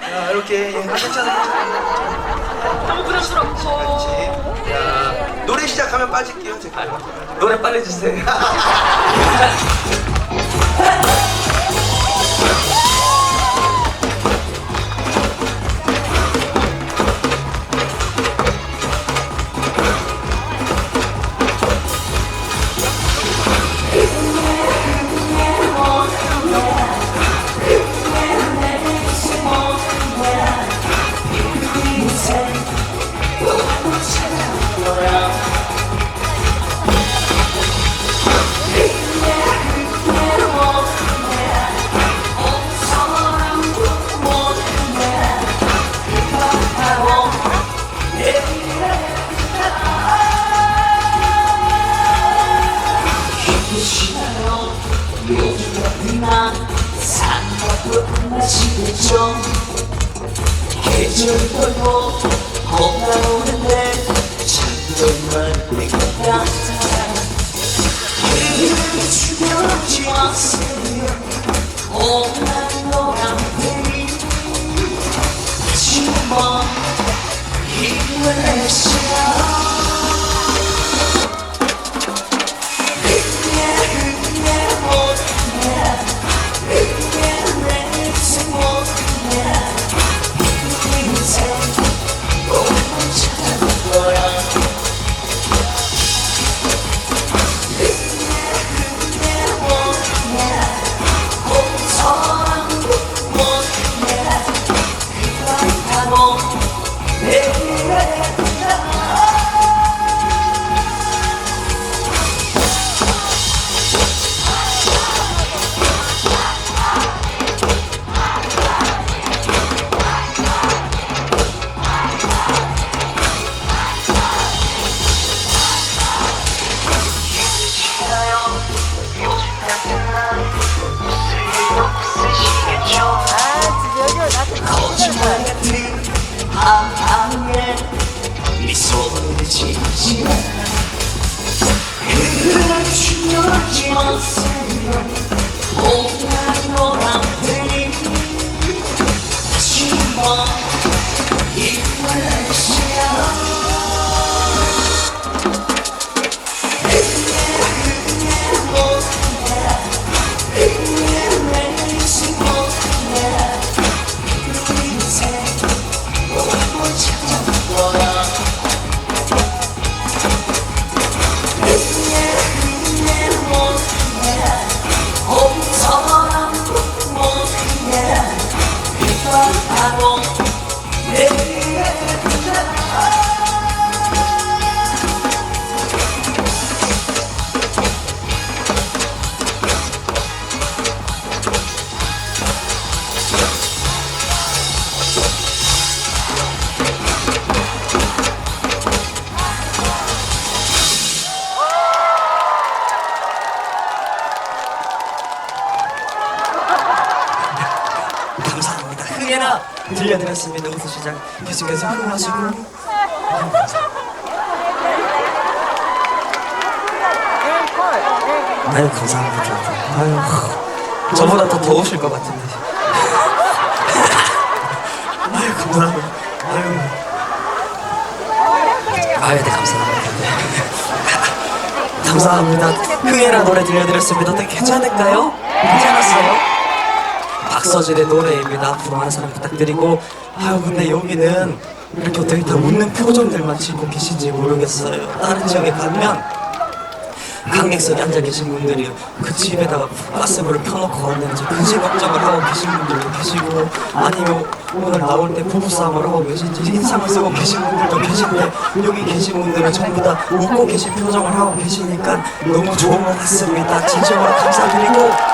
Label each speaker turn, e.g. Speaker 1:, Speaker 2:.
Speaker 1: 자, 이렇게. 예, 아, 괜찮아, 괜찮아.
Speaker 2: 너무 부담스럽고.
Speaker 1: 그렇지. 자, 노래 시작하면 빠질게요, 제가.
Speaker 3: 노래 빨리 주세요.
Speaker 2: 마시겠죠? 계절별로 험나오는데 정말 내가 같아 그를 죽여지 마세요 오만 노랑
Speaker 3: 들려드렸습니다. 시작. 계속해서 흥하시고. 아유 감사합니다. 아유 저보다 더 더우실 것 같은데. 아유 감사합니다. 아유. 아유 네 감사합니다. 감사합니다. 흥해라 노래 들려드렸습니다. 어떻게 괜찮을까요? 괜찮았어요? 박서진의 노래입니다. 앞으로 많은 사랑 부탁드리고 아유 근데 여기는 이렇게 어떻게 다 웃는 표정들만 짓고 계신지 모르겠어요. 다른 지역에 가면 관객석에 앉아 계신 분들이 그 집에다가 가스불을 켜놓고 왔는지 근심 걱정을 하고 계신 분들도 계시고 아니면 오늘 나올 때 부부싸움을 하고 계신지 인상을 쓰고 계신 분들도 계신데 여기 계신 분들은 전부 다 웃고 계신 표정을 하고 계시니까 너무 좋은 것 같습니다. 진심으로 감사드리고